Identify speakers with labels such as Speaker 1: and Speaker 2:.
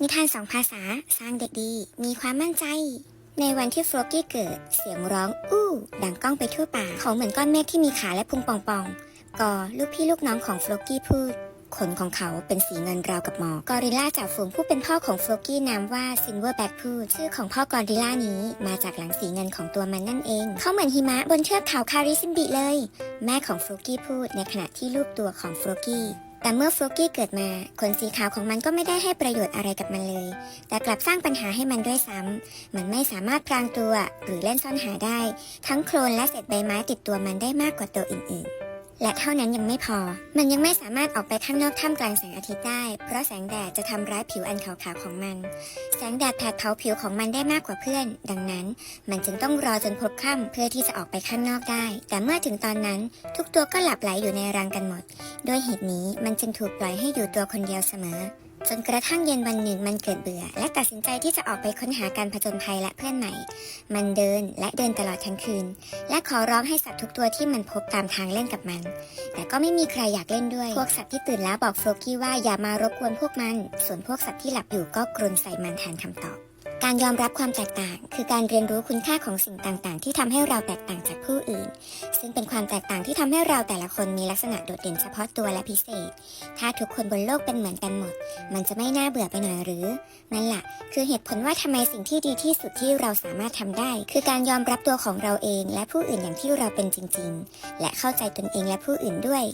Speaker 1: นิทานสองภาษาสร้างเด็กดี มีความมั่นใจ ในวันที่ฟลอกี้เกิด เสียงร้อง อู้ ดังก้องไปทั่วป่า เขาเหมือนก้อนเมฆที่มีขาและพุงป่องๆกอลูกพี่ลูกน้องของฟลอกี้พูด ขนของเขาเป็นสีเงินราวกับหมอกกอริลลาจากฝูงผู้เป็นพ่อของฟลอกี้นามว่าซิลเวอร์แบ็กพูด ชื่อของพ่อกอริลลานี้มาจากหลังสีเงินของตัวมันนั่นเอง เขาเหมือนหิมะบนเทือกเขาคาริซิมบิเลย แม่ของฟลอกี้พูดในขณะที่ลูบตัวของฟลอกี้ แต่เมื่อฟลกี้เกิดมา ขนสีขาวของมันก็ไม่ได้ให้ประโยชน์อะไรกับมันเลย แต่กลับสร้างปัญหาให้มันด้วยซ้ำ มันไม่สามารถพรางตัวหรือเล่นซ่อนหาได้ ทั้งโคลนและเศษใบไม้ติดตัวมันได้มากกว่าตัวอื่นๆ และเท่านั้นยังไม่พอ มันยังไม่สามารถออกไปข้างนอกท่ามกลางแสงอาทิตย์ได้ เพราะแสงแดดจะทำร้ายผิวอันขาวๆของมัน แสงแดดแผดเผาผิวของมันได้มากกว่าเพื่อน ดังนั้น มันจึงต้องรอจนพบค่ำเพื่อที่จะออกไปข้างนอกได้ แต่เมื่อถึงตอนนั้น ทุกตัวก็หลับไหลอยู่ในรังกันหมด ด้วยเหตุนี้มันจึงถูกปล่อยให้อยู่ตัวคนเดียวเสมอ จนกระทั่งเย็นวันหนึ่งมันเกิดเบื่อ และตัดสินใจที่จะออกไปค้นหาการผจญภัยและเพื่อนใหม่ มันเดินและเดินตลอดทั้งคืน และขอร้องให้สัตว์ทุกตัวที่มันพบตามทางเล่นกับมัน แต่ก็ไม่มีใครอยากเล่นด้วย พวกสัตว์ที่ตื่นแล้วบอกโฟลกี้ว่าอย่ามารบกวนพวกมัน ส่วนพวกสัตว์ที่หลับอยู่ก็กรนใส่มันแทนคำตอบ การยอมรับความแตกต่าง คือการเรียนรู้คุณค่าของสิ่งต่างๆ ที่ทำให้เราแตกต่างจากผู้อื่น ซึ่งเป็นความแตกต่างที่ทำให้เราแต่ละคนมีลักษณะโดดเด่นเฉพาะตัวและพิเศษ ถ้าทุกคนบนโลกเป็นเหมือนกันหมด มันจะไม่น่าเบื่อไปหน่อยหรือ นั่นแหละคือเหตุผลว่าทำไมสิ่งที่ดีที่สุดที่เราสามารถทำได้ คือการยอมรับตัวของเราเอง และผู้อื่นอย่างที่เราเป็นจริง ๆ และเข้าใจตนเองและผู้อื่นด้วย